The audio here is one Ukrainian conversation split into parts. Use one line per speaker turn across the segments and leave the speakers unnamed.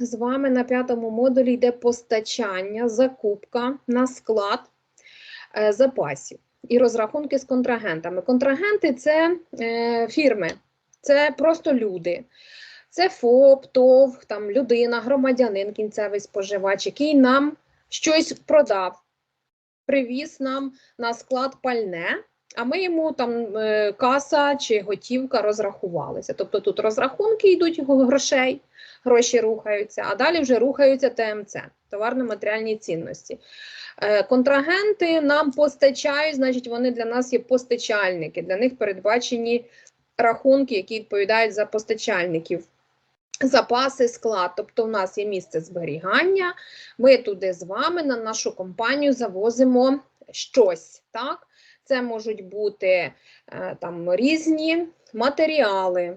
з вами на п'ятому модулі йде постачання, закупка на склад е, запасів і розрахунки з контрагентами. Контрагенти це е, фірми, це просто люди. Це ФОП, ТОВ, там людина, громадянин, кінцевий споживач, який нам щось продав, привіз нам на склад пальне, а ми йому там е, каса чи готівка розрахувалися. Тобто тут розрахунки йдуть грошей, гроші рухаються, а далі вже рухаються ТМЦ, товарно-матеріальні цінності. Е, Контрагенти нам постачають, значить, вони для нас є постачальники, для них передбачені рахунки, які відповідають за постачальників. Запаси, склад, тобто у нас є місце зберігання. Ми туди з вами на нашу компанію завозимо щось. Так? Це можуть бути е, там різні матеріали,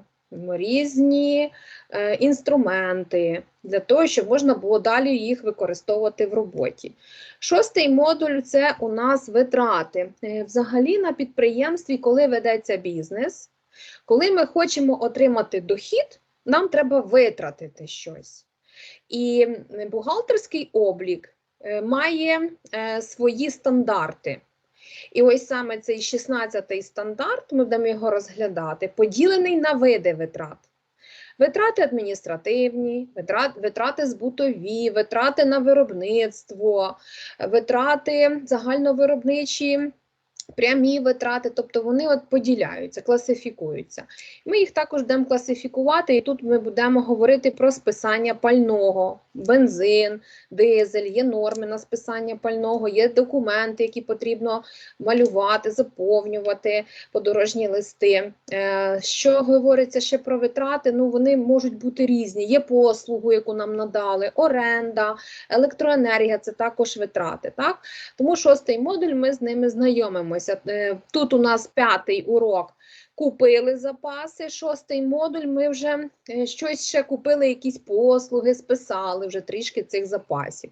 різні е, інструменти для того, щоб можна було далі їх використовувати в роботі. Шостий модуль це у нас витрати. Е, Взагалі на підприємстві, коли ведеться бізнес, коли ми хочемо отримати дохід, нам треба витратити щось. І бухгалтерський облік е, має свої стандарти. І ось саме цей 16-й стандарт, ми будемо його розглядати, поділений на види витрат. Витрати адміністративні, витрат- витрати збутові, витрати на виробництво, витрати загальновиробничі, прямі витрати, тобто вони от поділяються, класифікуються. Ми їх також будемо класифікувати, і тут ми будемо говорити про списання пального, бензин, дизель, є норми на списання пального, є документи, які потрібно малювати, заповнювати, подорожні листи. Е, Що говориться ще про витрати? Ну вони можуть бути різні. Є послугу, яку нам надали, оренда, електроенергія це також витрати. Так? Тому шостий модуль ми з ними знайомимося. Е, Тут у нас п'ятий урок. Купили запаси, шостий модуль. Ми вже е, щось ще купили, якісь послуги, списали вже трішки цих запасів,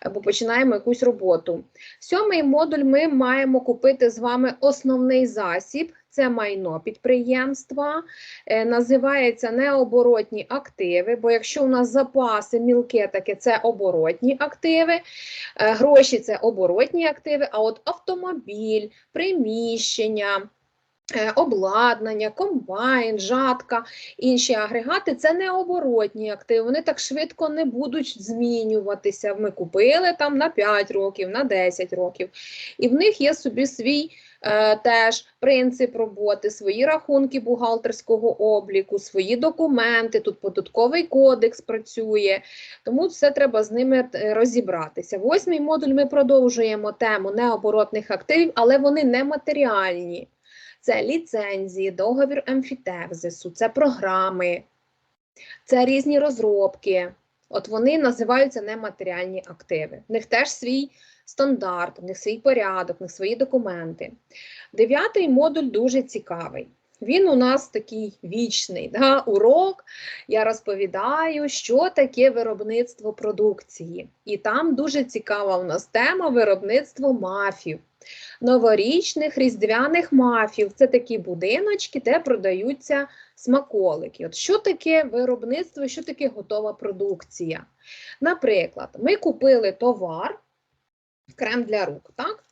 або починаємо якусь роботу. Сьомий модуль ми маємо купити з вами основний засіб. Це майно підприємства, е, називається необоротні активи. Бо якщо у нас запаси мілке таке, це оборотні активи, е, гроші це оборотні активи, а от автомобіль, приміщення. Е, Обладнання, комбайн, жатка, інші агрегати це не оборотні активи. Вони так швидко не будуть змінюватися. Ми купили там на 5 років, на 10 років, і в них є собі свій е, теж принцип роботи, свої рахунки бухгалтерського обліку, свої документи. Тут податковий кодекс працює, тому все треба з ними е, розібратися. Восьмий модуль ми продовжуємо тему необоротних активів, але вони не матеріальні. Це ліцензії, договір емфітевзису, це програми, це різні розробки. От вони називаються нематеріальні активи. В них теж свій стандарт, в них свій порядок, в них свої документи. Дев'ятий модуль дуже цікавий. Він у нас такий вічний да? урок. Я розповідаю, що таке виробництво продукції. І там дуже цікава у нас тема виробництво мафів. Новорічних різдвяних мафів це такі будиночки, де продаються смаколики. От що таке виробництво, що таке готова продукція? Наприклад, ми купили товар, крем для рук. Так?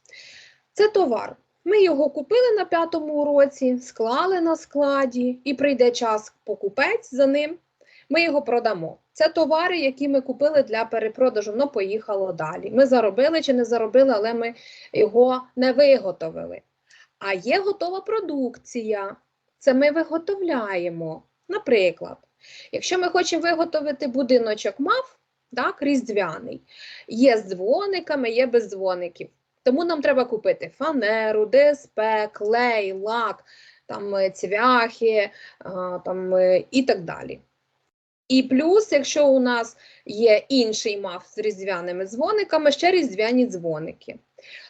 Це товар. Ми його купили на п'ятому уроці, склали на складі, і прийде час покупець за ним. Ми його продамо. Це товари, які ми купили для перепродажу, воно поїхало далі. Ми заробили чи не заробили, але ми його не виготовили. А є готова продукція. Це ми виготовляємо. Наприклад, якщо ми хочемо виготовити будиночок мав, так, різдвяний, є з дзвониками, є без дзвоників. Тому нам треба купити фанеру, ДСП, клей, лак, там е, цвяхи там, е, і так далі. І плюс, якщо у нас є інший мав з різдвяними дзвониками, ще різдвяні дзвоники.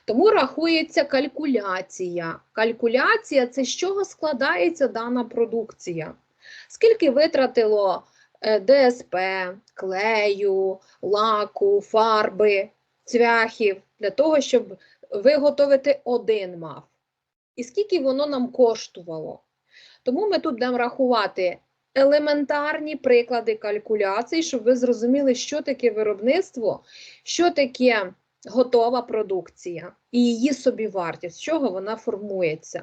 Тому рахується калькуляція. Калькуляція це з чого складається дана продукція. Скільки витратило е, ДСП, клею, лаку, фарби, цвяхів для того, щоб виготовити один мав. І скільки воно нам коштувало. Тому ми тут будемо рахувати елементарні приклади калькуляцій, щоб ви зрозуміли, що таке виробництво, що таке готова продукція і її собівартість, з чого вона формується.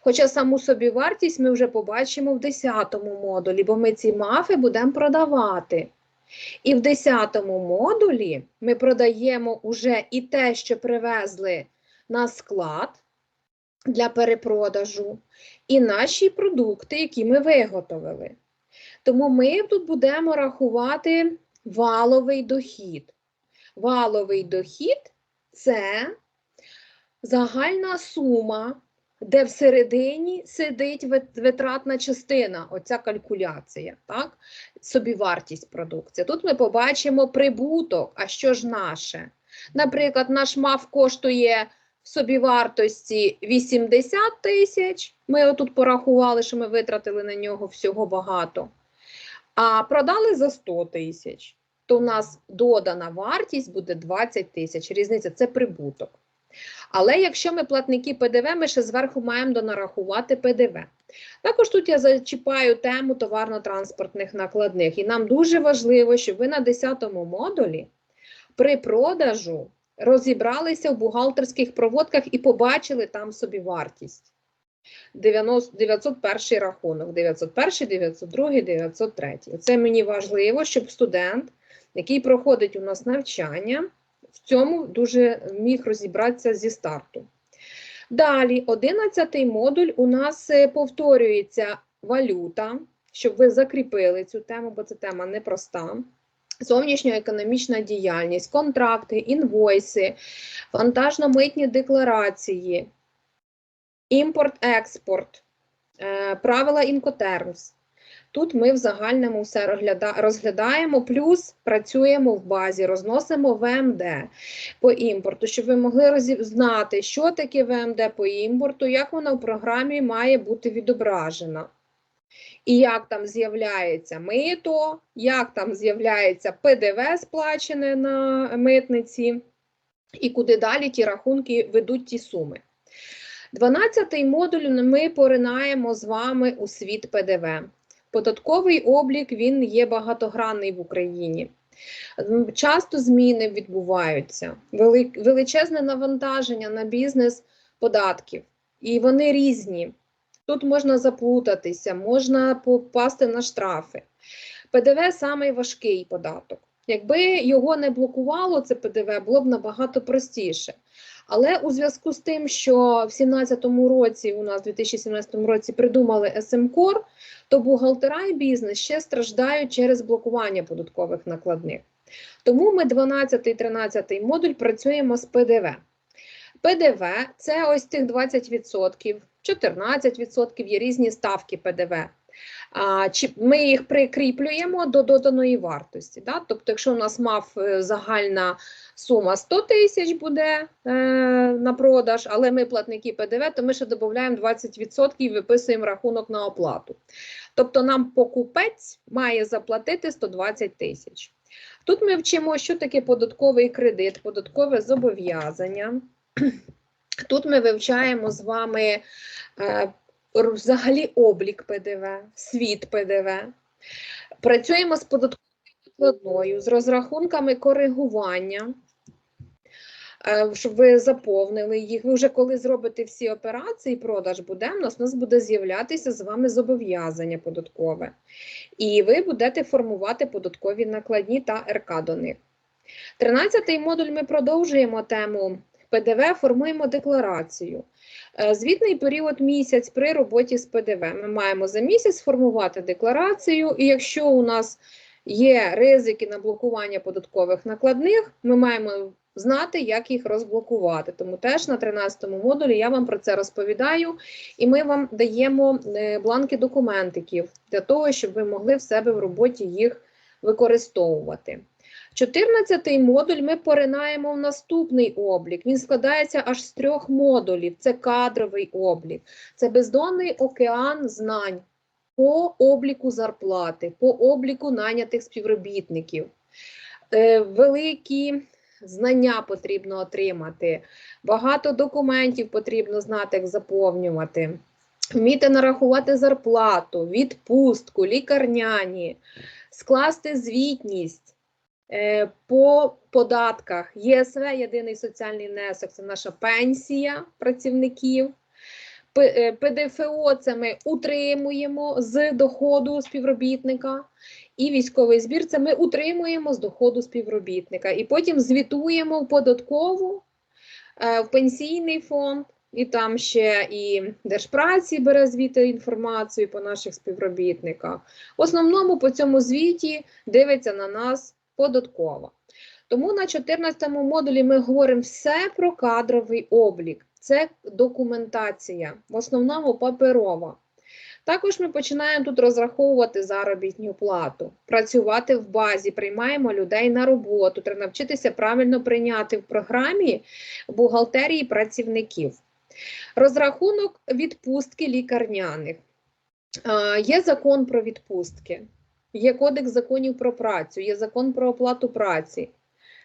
Хоча саму собівартість ми вже побачимо в 10 модулі, бо ми ці мафи будемо продавати. І в 10 модулі ми продаємо уже і те, що привезли на склад для перепродажу, і наші продукти, які ми виготовили. Тому ми тут будемо рахувати валовий дохід. Валовий дохід це загальна сума, де всередині сидить витратна частина, оця калькуляція, так? собівартість продукції. Тут ми побачимо прибуток, а що ж наше? Наприклад, наш МАФ коштує собівартості 80 тисяч. Ми отут порахували, що ми витратили на нього всього багато. А продали за 100 тисяч. То у нас додана вартість буде 20 тисяч. Різниця це прибуток. Але якщо ми платники ПДВ, ми ще зверху маємо донарахувати ПДВ. Також тут я зачіпаю тему товарно-транспортних накладних. І нам дуже важливо, щоб ви на 10-му модулі при продажу розібралися в бухгалтерських проводках і побачили там собі вартість. 90, 901 рахунок, 901, 902, 903. Це мені важливо, щоб студент, який проходить у нас навчання, в цьому дуже міг розібратися зі старту. Далі, 11 модуль у нас е, повторюється валюта, щоб ви закріпили цю тему, бо це тема непроста. Зовнішньоекономічна діяльність, контракти, інвойси, вантажно-митні декларації, імпорт-експорт, е, правила інкотермс. Тут ми в загальному все розглядаємо, плюс працюємо в базі, розносимо ВМД по імпорту, щоб ви могли знати, що таке ВМД по імпорту, як вона в програмі має бути відображена. І як там з'являється мито, як там з'являється ПДВ сплачене на митниці, і куди далі ті рахунки ведуть ті суми. 12 модуль ми поринаємо з вами у світ ПДВ. Податковий облік він є багатогранний в Україні. Часто зміни відбуваються, величезне навантаження на бізнес податків, і вони різні. Тут можна заплутатися, можна попасти на штрафи. ПДВ самий важкий податок. Якби його не блокувало, це ПДВ, було б набагато простіше. Але у зв'язку з тим, що в 2017 році, у нас в 2017 році придумали СМКОР, то бухгалтера і бізнес ще страждають через блокування податкових накладних. Тому ми 12-13 модуль працюємо з ПДВ. ПДВ це ось тих 20%, 14% є різні ставки ПДВ. Ми їх прикріплюємо до доданої вартості. Тобто, якщо у нас мав е, загальна сума 100 тисяч буде е, на продаж, але ми платники ПДВ, то ми ще додаємо 20% і виписуємо рахунок на оплату. Тобто нам покупець має заплатити 120 тисяч. Тут ми вчимо, що таке податковий кредит, податкове зобов'язання. Тут ми вивчаємо з вами е, взагалі облік ПДВ, світ ПДВ. Працюємо з податковою накладною, з розрахунками коригування, щоб ви заповнили їх. Ви вже коли зробите всі операції, продаж буде, у нас, у нас буде з'являтися з вами зобов'язання податкове. І ви будете формувати податкові накладні та РК до них. Тринадцятий модуль ми продовжуємо тему ПДВ, формуємо декларацію. Е, Звітний період місяць при роботі з ПДВ. Ми маємо за місяць сформувати декларацію, і якщо у нас є ризики на блокування податкових накладних, ми маємо знати, як їх розблокувати. Тому теж на 13 модулі я вам про це розповідаю, і ми вам даємо е, бланки документиків для того, щоб ви могли в себе в роботі їх використовувати. 14-й модуль ми поринаємо в наступний облік. Він складається аж з трьох модулів. Це кадровий облік, це бездонний океан знань по обліку зарплати, по обліку нанятих співробітників. Е, великі знання потрібно отримати, багато документів потрібно знати, як заповнювати. вміти нарахувати зарплату, відпустку, лікарняні, скласти звітність е, по податках. ЄСВ, єдиний соціальний внесок, це наша пенсія працівників. П- е, ПДФО це ми утримуємо з доходу співробітника, і військовий збір це ми утримуємо з доходу співробітника. І потім звітуємо в податкову, е, в пенсійний фонд, і там ще і Держпраці бере звіти інформацію по наших співробітниках. В основному по цьому звіті дивиться на нас податкова. Тому на 14 му модулі ми говоримо все про кадровий облік. Це документація, в основному паперова. Також ми починаємо тут розраховувати заробітну плату, працювати в базі, приймаємо людей на роботу, треба навчитися правильно прийняти в програмі бухгалтерії працівників. Розрахунок відпустки лікарняних. Є закон про відпустки, є кодекс законів про працю, є закон про оплату праці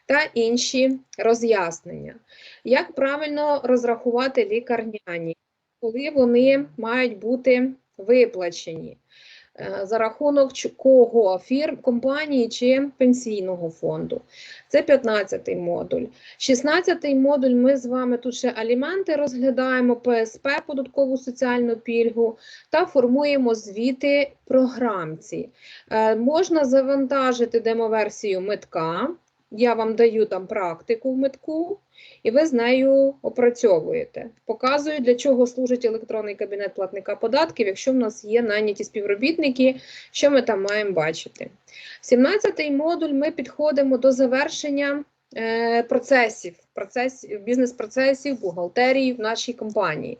та інші роз'яснення. Як правильно розрахувати лікарняні, коли вони мають бути виплачені? Е, За рахунок кого фірм, компанії чи пенсійного фонду. Це 15-й модуль. 16-й модуль ми з вами тут ще аліменти розглядаємо, ПСП, податкову соціальну пільгу, та формуємо звіти програмці. Е, можна завантажити демоверсію митка. Я вам даю там практику в митку, і ви з нею опрацьовуєте. Показую, для чого служить електронний кабінет платника податків, якщо в нас є найняті співробітники, що ми там маємо бачити. 17-й модуль ми підходимо до завершення е, процесів, процесів бізнес-процесів, бухгалтерії в нашій компанії,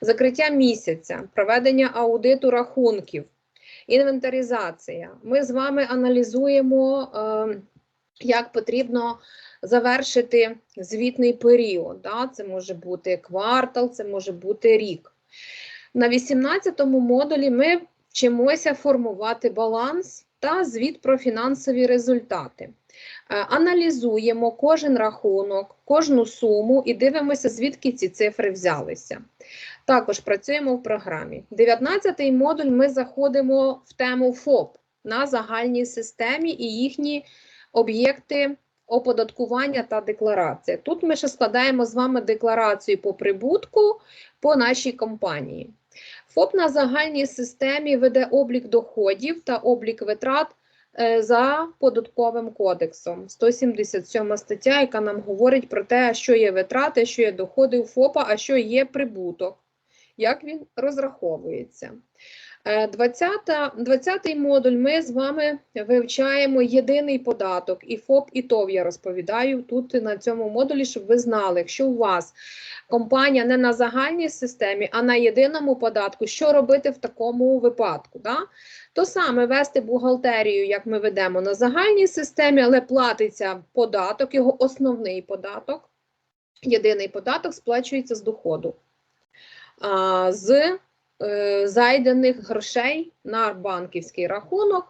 закриття місяця, проведення аудиту рахунків, інвентаризація. Ми з вами аналізуємо, е, як потрібно завершити звітний період. Да? Це може бути квартал, це може бути рік. На 18-му модулі ми вчимося формувати баланс та звіт про фінансові результати. Е, Аналізуємо кожен рахунок, кожну суму і дивимося, звідки ці цифри взялися. Також працюємо в програмі. 19-й модуль ми заходимо в тему ФОП на загальній системі і їхні об'єкти оподаткування та декларація. Тут ми ще складаємо з вами декларацію по прибутку по нашій компанії. ФОП на загальній системі веде облік доходів та облік витрат е, за податковим кодексом. 177 стаття, яка нам говорить про те, що є витрати, що є доходи у ФОПа, а що є прибуток, як він розраховується. Е, 20, 20 модуль ми з вами вивчаємо єдиний податок і ФОП, і ТОВ я розповідаю тут на цьому модулі, щоб ви знали, якщо у вас компанія не на загальній системі, а на єдиному податку, що робити в такому випадку? Да? То саме вести бухгалтерію, як ми ведемо на загальній системі, але платиться податок, його основний податок, єдиний податок сплачується з доходу. З е, зайдених грошей на банківський рахунок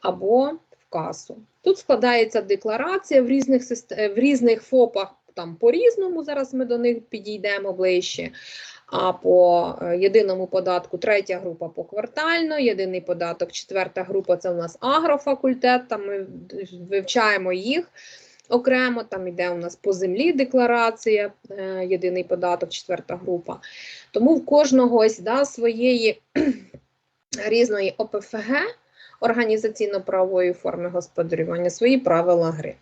або в касу. Тут складається декларація в різних, систе- в різних ФОПах там по-різному, зараз ми до них підійдемо ближче. А по е, єдиному податку третя група поквартально, єдиний податок, четверта група це у нас агрофакультет, там ми вивчаємо їх окремо, там йде у нас по землі декларація, е, єдиний податок, четверта група. Тому в кожного ось да, своєї різної ОПФГ організаційно-правової форми господарювання, свої правила гри.